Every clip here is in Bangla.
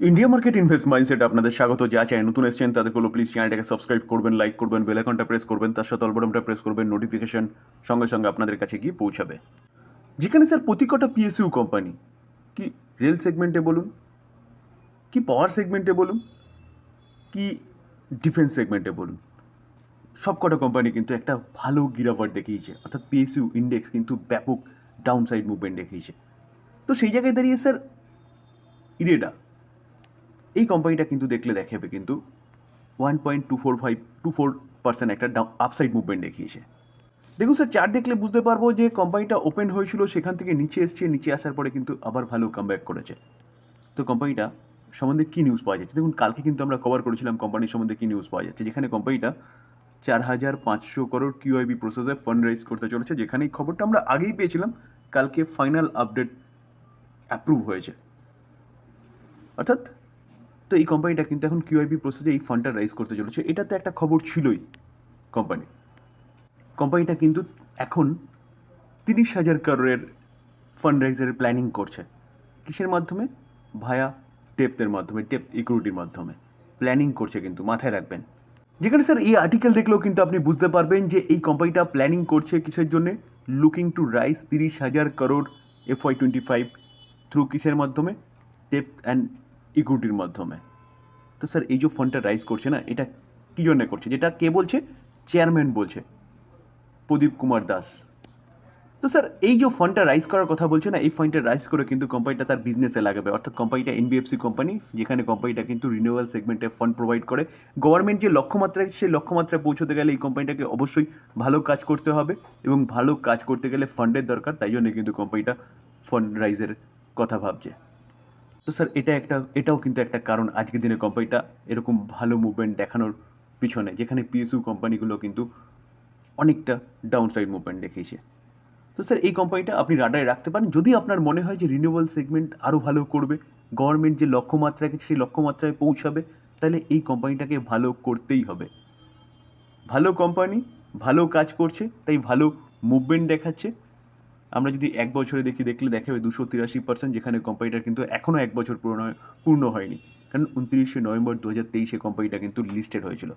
ইন্ডিয়া মার্কেট ইনভেস্ট মাইন্ডসেট আপনাদের স্বাগত। যা চাই নতুন এসেছেন তাদের হলো প্লিজ চ্যানেলটাকে সাবস্ক্রাইব করবেন লাইক করবেন বেল আইকনটা প্রেস করবেন, তার সাথে অলবটনটা প্রেস করবেন নোটিফিকেশন সঙ্গে সঙ্গে আপনাদের কাছে গিয়ে পৌঁছাবে। যেখানে স্যার প্রতি কটা পিএসইউ কোম্পানি কি রেল সেগমেন্টে বলুন, কি পাওয়ার সেগমেন্টে বলুন, কি ডিফেন্স সেগমেন্টে বলুন সব কটা কোম্পানি কিন্তু একটা ভালো গিরাভার দেখিয়েছে। অর্থাৎ পিএসইউ ইন্ডেক্স কিন্তু ব্যাপক ডাউন সাইড মুভমেন্ট দেখিয়েছে। তো সেই জায়গায় দাঁড়িয়ে স্যার ইরেডা এই কোম্পানিটা কিন্তু দেখলে দেখাবে কিন্তু one point two four five two four percent একটা ডাউন আপসাইড মুভমেন্ট দেখিয়েছে। দেখুন স্যার চার্ট দেখলে বুঝতে পারব যে কোম্পানিটা ওপেন হয়েছিল, সেখান থেকে নিচে এসছে, নিচে আসার পরে কিন্তু আবার ভালো কামব্যাক করেছে। তো কোম্পানিটা সম্বন্ধে কী নিউজ পাওয়া যাচ্ছে? দেখুন, কালকে কিন্তু আমরা কভার করেছিলাম কোম্পানির সম্বন্ধে কী নিউজ পাওয়া যাচ্ছে, যেখানে কোম্পানিটা চার হাজার পাঁচশো করোড় কিউআইবি প্রসেসে ফান্ড রাইজ করতে চলেছে যেখানে এই খবরটা আমরা আগেই পেয়েছিলাম, কালকে ফাইনাল আপডেট অ্যাপ্রুভ হয়েছে। অর্থাৎ তো এই কোম্পানিটা কিন্তু এখন কিউআইপি প্রসেসে এই ফান্ডটা রাইজ করতে চলেছে। এটা তো একটা খবর ছিলই কোম্পানি কোম্পানিটা কিন্তু এখন তিরিশ হাজার করোড়ের ফান্ড রাইজের প্ল্যানিং করছে। কিসের মাধ্যমে? ভায়া ডেপথের মাধ্যমে টেপ ইকুইটির মাধ্যমে। প্ল্যানিং করছে কিন্তু, মাথায় রাখবেন। যেখানে স্যার এই আর্টিকেল দেখলেও কিন্তু আপনি বুঝতে পারবেন যে এই কোম্পানিটা প্ল্যানিং করছে কিসের জন্যে? লুকিং টু রাইস তিরিশ হাজার crore F Y twenty five through কিসের মাধ্যমে? টেপ অ্যান্ড ইকুইটির মাধ্যমে। তো স্যার, এই যে ফান্ডটা রাইজ করছে না, এটা কী জন্য করছে? যেটা কে বলছে? চেয়ারম্যান বলছে, প্রদীপ কুমার দাস। তো স্যার, এই যে ফান্ডটা রাইজ করার কথা বলছে না, এই ফান্ডটা রাইজ করে কিন্তু কোম্পানিটা তার বিজনেসে লাগাবে। অর্থাৎ কোম্পানিটা এনবিএফসি কোম্পানি যেখানে কোম্পানিটা কিন্তু রিনিউয়াল সেগমেন্টে ফান্ড প্রোভাইড করে। গভর্নমেন্ট যে লক্ষ্যমাত্রায় সেই লক্ষ্যমাত্রায় পৌঁছতে গেলে এই কোম্পানিটাকে অবশ্যই ভালো কাজ করতে হবে এবং ভালো কাজ করতে গেলে ফান্ডের দরকার, তাই জন্য কিন্তু কোম্পানিটা ফান্ড রাইজের কথা ভাবছে। তো স্যার, এটা একটা, এটাও কিন্তু একটা কারণ আজকের দিনে কোম্পানিটা এরকম ভালো মুভমেন্ট দেখানোর পিছনে, যেখানে পিএসইউ কোম্পানিগুলো কিন্তু অনেকটা ডাউন সাইড মুভমেন্ট দেখিয়েছে। তো স্যার, এই কোম্পানিটা আপনি রাডারে রাখতে পারেন। যদি আপনার মনে হয় যে রিনিউয়াল সেগমেন্ট আরও ভালো করবে গভর্নমেন্ট যে লক্ষ্যমাত্রা রেখেছে সেই লক্ষ্যমাত্রায় পৌঁছাবে, তাহলে এই কোম্পানিটাকে ভালো করতেই হবে। ভালো কোম্পানি ভালো কাজ করছে, তাই ভালো মুভমেন্ট দেখাচ্ছে। আমরা যদি এক বছরে দেখি, দেখলে দেখাবে দুশো তিরাশি পার্সেন্ট যেখানে কোম্পানিটার কিন্তু এখনও এক বছর পূর্ণ পূর্ণ হয়নি। কারণ উনত্রিশে নভেম্বর দু হাজার তেইশে কোম্পানিটা কিন্তু লিস্টেড হয়েছিল।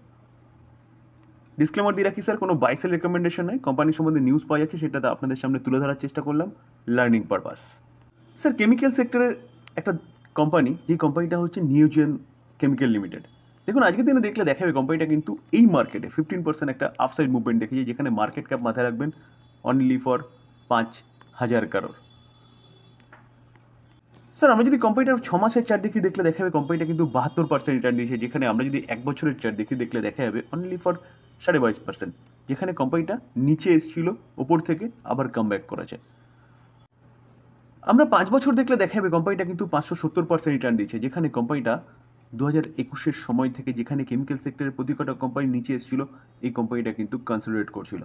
ডিসক্লেমার দিয়ে রাখি স্যার কোনো বাইসেল রেকমেন্ডেশন নয় কোম্পানি সম্বন্ধে নিউজ পাওয়া যাচ্ছে, সেটা আপনাদের সামনে তুলে ধরার চেষ্টা করলাম। লার্নিং পারপাস স্যার কেমিক্যাল সেক্টরের একটা কোম্পানি যে কোম্পানিটা হচ্ছে নিউজেন কেমিক্যাল লিমিটেড দেখুন, আজকের দিনে দেখলে দেখাবে কোম্পানিটা কিন্তু এই মার্কেটে ফিফটিন পার্সেন্ট একটা আফসাইড মুভমেন্ট দেখেছে, যেখানে মার্কেট ক্যাপ মাথায় রাখবেন অনলি ফর পাঁচ হাজার কারোর। স্যার, আমরা যদি কোম্পানিটার ছ মাসের চার্ট দেখি দেখলে দেখা যাবে কোম্পানিটা কিন্তু বাহাত্তর পার্সেন্ট রিটার্ন দিয়েছে, যেখানে আমরা যদি এক বছরের চার্ট দেখি দেখলে দেখা যাবে অনলি ফর সাড়ে বাইশ পার্সেন্ট যেখানে কোম্পানিটা নিচে এসেছিল, ওপর থেকে আবার কাম ব্যাক করেছে। আমরা পাঁচ বছর দেখলে দেখা যাবে কোম্পানিটা কিন্তু পাঁচশো সত্তর পার্সেন্ট রিটার্ন দিয়েছে, যেখানে কোম্পানিটা দু হাজার একুশের সময় থেকে যেখানে কেমিক্যাল সেক্টরের প্রতি কটা কোম্পানি নিচে এসেছিল, এই কোম্পানিটা কিন্তু কনসিডারেট করছিল।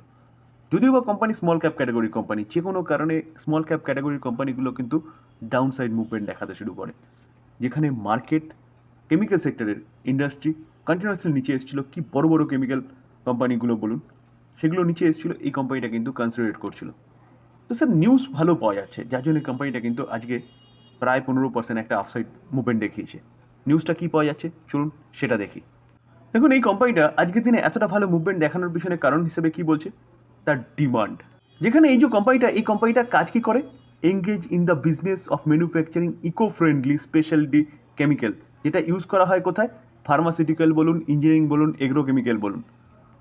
যদিও বা কোম্পানি স্মল ক্যাপ ক্যাটাগরির কোম্পানি যে কোনো কারণে স্মল ক্যাপ ক্যাটাগরির কোম্পানিগুলো কিন্তু ডাউন সাইড মুভমেন্ট দেখাতে শুরু করে। যেখানে মার্কেট কেমিক্যাল সেক্টরের ইন্ডাস্ট্রি কন্টিনিউয়াসলি নিচে এসেছিল। কি বড় বড় কেমিক্যাল কোম্পানিগুলো বলুন, সেগুলো নিচে এসেছিল, এই কোম্পানিটা কিন্তু কনসিডারেট করছিল। তো স্যার নিউজ ভালো পাওয়া যাচ্ছে, যার জন্য কোম্পানিটা কিন্তু আজকে প্রায় পনেরো পার্সেন্ট একটা আফসাইড মুভমেন্ট দেখিয়েছে। নিউজটা কী পাওয়া যাচ্ছে? চলুন সেটা দেখি। দেখুন, এই কোম্পানিটা আজকের দিনে এতটা ভালো মুভমেন্ট দেখানোর পিছনে কারণ হিসেবে কি বলছে? তার ডিমান্ড। যেখানে এই যে কোম্পানিটা এই কোম্পানিটা কাজ কি করে? Engage in the business of manufacturing eco friendly speciality chemical যেটা ইউজ করা হয় কোথায়? ফার্মাসিউটিক্যাল বলুন ইঞ্জিনিয়ারিং বলুন এগ্রো কেমিক্যাল বলুন।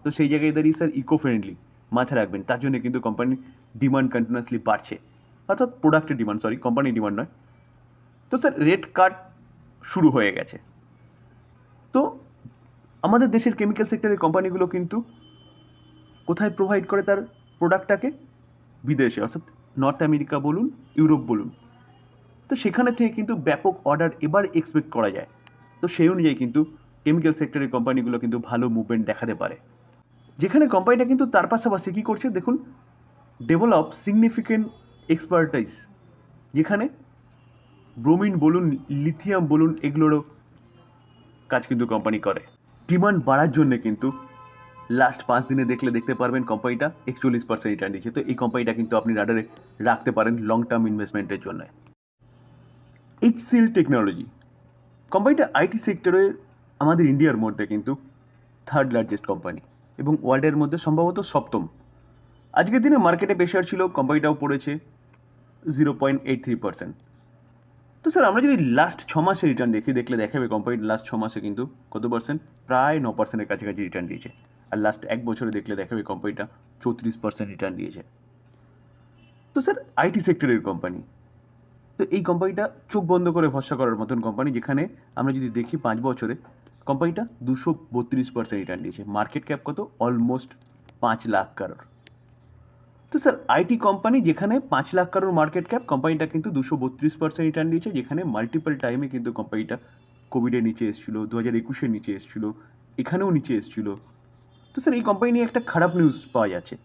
তো সেই জায়গায় দাঁড়িয়ে স্যার ইকো ফ্রেন্ডলি মাথায় রাখবেন। তার জন্য কিন্তু কোম্পানির ডিমান্ড কন্টিনিউয়াসলি বাড়ছে। অর্থাৎ প্রোডাক্টের ডিমান্ড সরি কোম্পানির ডিমান্ড নয়। তো স্যার রেড কার্ড শুরু হয়ে গেছে। তো আমাদের দেশের কেমিক্যাল সেক্টরের কোম্পানিগুলো কিন্তু কোথায় প্রোভাইড করে তার প্রোডাক্টটাকে বিদেশে, অর্থাৎ নর্থ আমেরিকা বলুন ইউরোপ বলুন। তো সেখানে থেকে কিন্তু ব্যাপক অর্ডার এবার এক্সপেক্ট করা যায়। তো সেই অনুযায়ী কিন্তু কেমিক্যাল সেক্টরের কোম্পানিগুলো কিন্তু ভালো মুভমেন্ট দেখাতে পারে। যেখানে কোম্পানিটা কিন্তু তার পাশাপাশি কী করছে? দেখুন ডেভেলপ সিগনিফিকেন্ট এক্সপার্টাইজ যেখানে ব্রোমিন বলুন লিথিয়াম বলুন, এগুলোরও কাজ কিন্তু কোম্পানি করে। ডিমান্ড বাড়ার জন্য কিন্তু লাস্ট পাঁচ দিনে দেখলে দেখতে পারবেন কোম্পানিটা একচল্লিশ পার্সেন্ট রিটার্ন দিচ্ছে। তো এই কোম্পানিটা কিন্তু আপনি রাডারে রাখতে পারেন লং টার্ম ইনভেস্টমেন্টের জন্য। এইচসিএল টেকনোলজি কোম্পানিটা আইটি সেক্টরের আমাদের ইন্ডিয়ার মধ্যে কিন্তু থার্ড লার্জেস্ট কোম্পানি এবং ওয়ার্ল্ডের মধ্যে সম্ভবত সপ্তম। আজকের দিনে মার্কেটে প্রেশার ছিল কোম্পানিটাও পড়েছে zero point eight three percent তো স্যার আমরা যদি লাস্ট ছ মাসে রিটার্ন দেখি, দেখলে দেখাবে কোম্পানির লাস্ট ছ মাসে কিন্তু কত পার্সেন্ট প্রায় ন পার্সেন্টের কাছাকাছি রিটার্ন দিয়েছে। আর লাস্ট এক বছরে দেখলে দেখাবে কোম্পানিটা চৌত্রিশ পার্সেন্ট রিটার্ন দিয়েছে। তো স্যার আইটি সেক্টরের কোম্পানি তো এই কোম্পানিটা চোখ বন্ধ করে ভরসা করার মতন কোম্পানি যেখানে আমরা যদি দেখি পাঁচ বছরে কোম্পানিটা দুশো বত্রিশ পার্সেন্ট রিটার্ন দিয়েছে। মার্কেট ক্যাপ কত? অলমোস্ট পাঁচ লাখ কারোর তো স্যার আইটি কোম্পানি যেখানে পাঁচ লাখ কারোর মার্কেট ক্যাপ কোম্পানিটা কিন্তু দুশো বত্রিশ পার্সেন্ট রিটার্ন দিয়েছে, যেখানে মাল্টিপল টাইমে কিন্তু কোম্পানিটা কোভিডের নিচে এসেছিল, দু হাজার একুশের নিচে এসেছিল, এখানেও নিচে এসেছিল। তো স্যার, এই কোম্পানি নিয়ে একটা খারাপ নিউজ পাওয়া যাচ্ছে।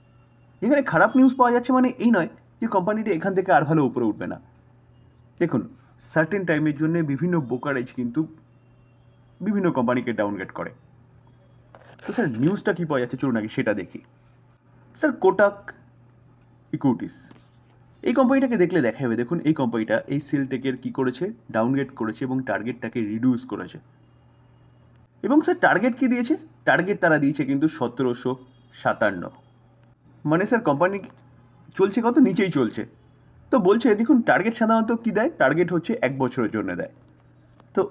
যেখানে খারাপ নিউজ পাওয়া যাচ্ছে মানে এই নয় যে কোম্পানিটা এখান থেকে আর ভালো উপরে উঠবে না। দেখুন সার্টেন টাইমের জন্য বিভিন্ন ব্রোকারেজ কিন্তু বিভিন্ন কোম্পানিকে ডাউনগ্রেড করে। তো স্যার নিউজটা কী পাওয়া যাচ্ছে? চলুন আগে সেটা দেখি। স্যার কোটাক ইকুইটিস এই কোম্পানিটাকে দেখলে দেখা যাবে দেখুন, এই কোম্পানিটা এই সেলটেকের কী করেছে? ডাউনগ্রেড করেছে এবং টার্গেটটাকে রিডিউস করেছে। এবং স্যার টার্গেট কী দিয়েছে? টার্গেট তারা দিয়েছে কিন্তু সতেরোশো সাতান্ন। মানে স্যার কোম্পানি চলছে কত? নিচেই চলছে। তো বলছে, দেখুন টার্গেট সাধারণত কী দেয়? টার্গেট হচ্ছে এক বছরের জন্য দেয়। তো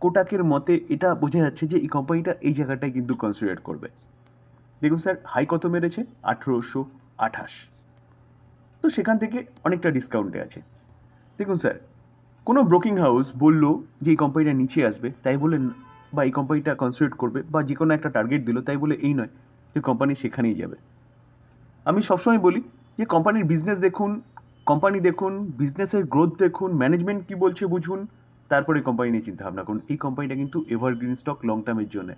কোটাকের মতে এটা বোঝা যাচ্ছে যে এই কোম্পানিটা এই জায়গাটায় কিন্তু কনসিডার করবে। দেখুন স্যার হাই কত মেরেছে? আঠেরোশো আঠাশ। তো সেখান থেকে অনেকটা ডিসকাউন্টে আছে। দেখুন স্যার কোনো ব্রোকিং হাউস বলল যে এই কোম্পানিটা নিচে আসবে, তাই বলে বা এই কোম্পানিটা কনসিডার করবে বা যে কোনো একটা টার্গেট দিল, তাই বলে এই নয় যে কোম্পানি সেখানেই যাবে। আমি সবসময় বলি যে কোম্পানির বিজনেস দেখুন কোম্পানি দেখুন বিজনেসের গ্রোথ দেখুন ম্যানেজমেন্ট কী বলছে বুঝুন, তারপরে কোম্পানি নিয়ে চিন্তা ভাবনা করুন। এই কোম্পানিটা কিন্তু এভারগ্রিন স্টক লং টার্মের জন্য।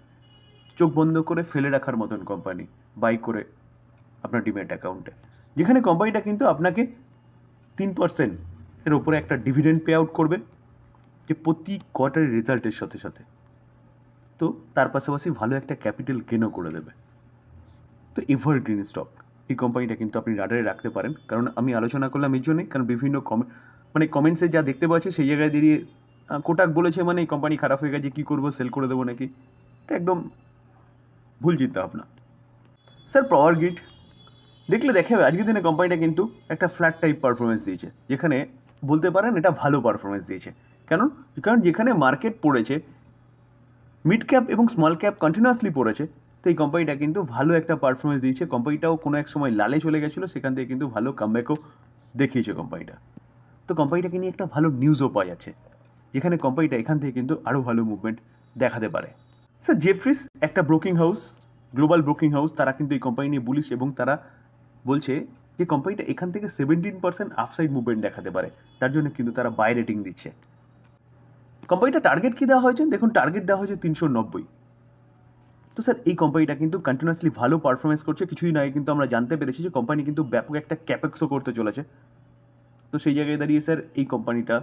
চোখ বন্ধ করে ফেলে রাখার মতন কোম্পানি বাই করে আপনার ডিমেট অ্যাকাউন্টে যেখানে কোম্পানিটা কিন্তু আপনাকে তিন পার্সেন্ট এর ওপরে একটা ডিভিডেন্ড পে আউট করবে, যে প্রতি কোয়ার্টারের রেজাল্টের সাথে সাথে। তো তার পাশাপাশি ভালো একটা ক্যাপিটাল গেনও করে দেবে। তো এভারগ্রিন স্টক এই কোম্পানিটা কিন্তু আপনি রাডারে রাখতে পারেন। কারণ আমি আলোচনা করলাম এই জন্যই, কারণ বিভিন্ন কমে মানে কমেন্টসে যা দেখতে পাচ্ছি সেই জায়গায় দিয়ে কোটাক বলেছে মানে এই কোম্পানি খারাপ হয়ে গেছে, কী করব সেল করে দেবো নাকি? এটা একদম ভুল চিন্তা ভাবনা স্যার পাওয়ার গ্রিড দেখলে দেখা আজকের দিনে কোম্পানিটা কিন্তু একটা ফ্ল্যাট টাইপ পারফরমেন্স দিয়েছে। যেখানে বলতে পারেন এটা ভালো পারফরমেন্স দিয়েছে। কেন? কারণ যেখানে মার্কেট পড়েছে মিড ক্যাপ এবং স্মল ক্যাপ কন্টিনিউয়াসলি পড়েছে, তো এই কোম্পানিটা কিন্তু ভালো একটা পারফরমেন্স দিয়েছে। কোম্পানিটাও কোনো এক সময় লালে চলে গেছিল, সেখান থেকে কিন্তু ভালো কামব্যাকও দেখিয়েছে কোম্পানিটা তো কোম্পানিটাকে নিয়ে একটা ভালো নিউজও পাওয়া যাচ্ছে, যেখানে কোম্পানিটা এখান থেকে কিন্তু আরও ভালো মুভমেন্ট দেখাতে পারে। স্যার জেফ্রিস একটা broking house global broking house তারা কিন্তু এই কোম্পানি নিয়ে বুলিশ এবং তারা বলছে যে কোম্পানিটা এখান থেকে সেভেন্টিন পার্সেন্ট আফসাইড মুভমেন্ট দেখাতে পারে, তার জন্য কিন্তু তারা বাই রেটিং দিচ্ছে। কোম্পানিটা টার্গেট কী দেওয়া হয়েছে? দেখুন টার্গেট দেওয়া হয়েছে তিনশো নব্বই। তো স্যার এই কোম্পানিটা কিন্তু কন্টিনিউয়াসলি ভালো পারফরমেন্স করছে। কিছুদিন আগে কিন্তু আমরা জানতে পেরেছি যে কোম্পানি কিন্তু ব্যাপক একটা ক্যাপেক্সও করতে চলেছে। তো সেই জায়গায় দাঁড়িয়ে স্যার এই কোম্পানিটা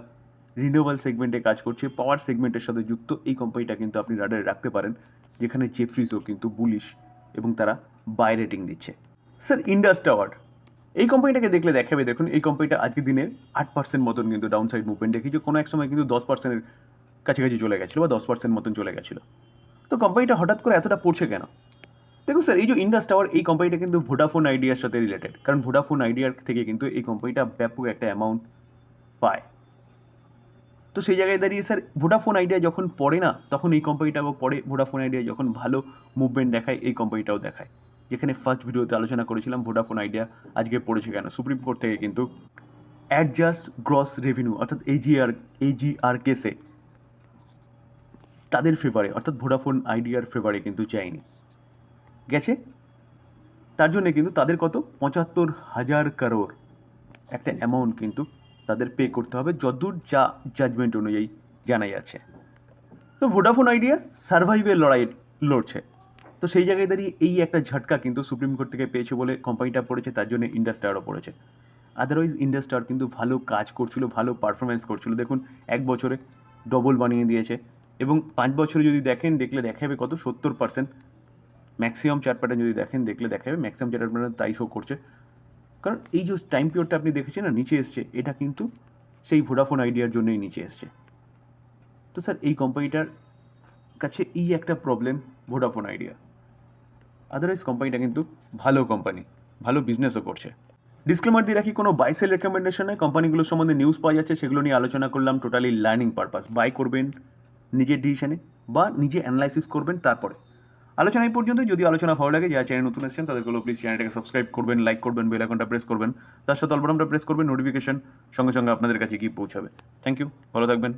রিনিউয়েবল সেগমেন্টে কাজ করছে পাওয়ার সেগমেন্টের সাথে যুক্ত। এই কোম্পানিটা কিন্তু আপনি রাডারে রাখতে পারেন, যেখানে জেফ্রিজও কিন্তু বুলিশ এবং তারা বাই রেটিং দিচ্ছে। স্যার ইন্ডাস টাওয়ার এই কোম্পানিটাকে দেখলে দেখাবে, দেখুন, এই কোম্পানিটা আজকের দিনে আট পার্সেন্ট মতন কিন্তু ডাউন সাইড মুভমেন্ট দেখিয়েছে কোনো এক সময় কিন্তু দশ পার্সেন্টের কাছাকাছি চলে গেছিল বা দশ পার্সেন্ট মতন চলে গেছিল। তো কোম্পানিটা হঠাৎ করে এতটা পড়ছে কেন? দেখুন স্যার এই যে ইন্ডাস টাওয়ার এই কোম্পানিটা কিন্তু ভোডাফোন আইডিয়ার সাথে রিলেটেড কারণ ভোডাফোন আইডিয়ার থেকে কিন্তু এই কোম্পানিটা ব্যাপক একটা অ্যামাউন্ট পায়। তো সেই জায়গায় দাঁড়িয়ে স্যার ভোডাফোন আইডিয়া যখন পড়ে না, তখন এই কোম্পানিটা আবার পড়ে ভোডাফোন আইডিয়া যখন ভালো মুভমেন্ট দেখায়, এই কোম্পানিটাও দেখায়। যেখানে ফার্স্ট ভিডিওতে আলোচনা করেছিলাম ভোডাফোন আইডিয়া আজকে পড়েছে কেন? সুপ্রিম কোর্ট থেকে কিন্তু অ্যাডজাস্ট গ্রস রেভিনিউ অর্থাৎ এজিআর এজিআর কেসে তাদের ফেভারে অর্থাৎ ভোডাফোন আইডিয়ার ফেভারে কিন্তু চায়নি। গেছে? তার জন্য কিন্তু তাদের কত? পঁচাত্তর হাজার কারোর একটা অ্যামাউন্ট কিন্তু তাদের পে করতে হবে যতদূর যা জাজমেন্ট অনুযায়ী জানা যাচ্ছে তো ভোডাফোন আইডিয়া সার্ভাইভের লড়াই লড়ছে। তো সেই জায়গায় দাঁড়িয়ে এই একটা ঝটকা কিন্তু সুপ্রিম কোর্ট থেকে পেয়েছে বলে কোম্পানিটা পড়েছে, তার জন্য ইন্ডাস্টারও পড়েছে। আদারওয়াইজ ইন্ডাস্টার কিন্তু ভালো কাজ করছিল, ভালো পারফরমেন্স করছিল। দেখুন, এক বছরে ডবল বানিয়ে দিয়েছে। এবং পাঁচ বছরে যদি দেখেন, দেখলে দেখা যাবে কত? সত্তর পার্সেন্ট ম্যাক্সিমাম চার্ট প্যাটার্ন যদি দেখেন, দেখলে দেখা যাবে ম্যাক্সিমাম চার্ট প্যাটার্ন তাই শো করছে। কারণ এই যে টাইম পিরিয়ডটা আপনি দেখেছেন না, নিচে এসছে, এটা কিন্তু সেই ভোডাফোন আইডিয়ার জন্যই নিচে এসছে। তো স্যার এই কোম্পানিটার কাছে এই একটা প্রবলেম ভোডাফোন আইডিয়া আদারওয়াইজ কোম্পানিটা কিন্তু ভালো কোম্পানি ভালো বিজনেসও করছে। ডিসক্লেমার দিয়ে রাখি, কোনো বাই সেল রেকমেন্ডেশন নয় কোম্পানিগুলোর সম্বন্ধে নিউজ পাওয়া যাচ্ছে, সেগুলো নিয়ে আলোচনা করলাম টোটালি লার্নিং পারপাস বাই করবেন নিজের ডিসিশানে বা নিজে অ্যানালাইসিস করবেন তারপরে। আলোচনা এই পর্যন্ত যদি আলোচনা ভালো লাগে, যারা চ্যানেল নতুন এসেছেন, তাদেরকে প্লিজ চ্যানেলটাকে সাবস্ক্রাইব করবেন লাইক করবেন বেল আইকনটা প্রেস করবেন। তার সাথে অলবটনটা প্রেস করবেন নোটিফিকেশন সঙ্গে সঙ্গে আপনাদের কাছে গিয়ে পৌঁছাবে। থ্যাংক ইউ ভালো থাকবেন।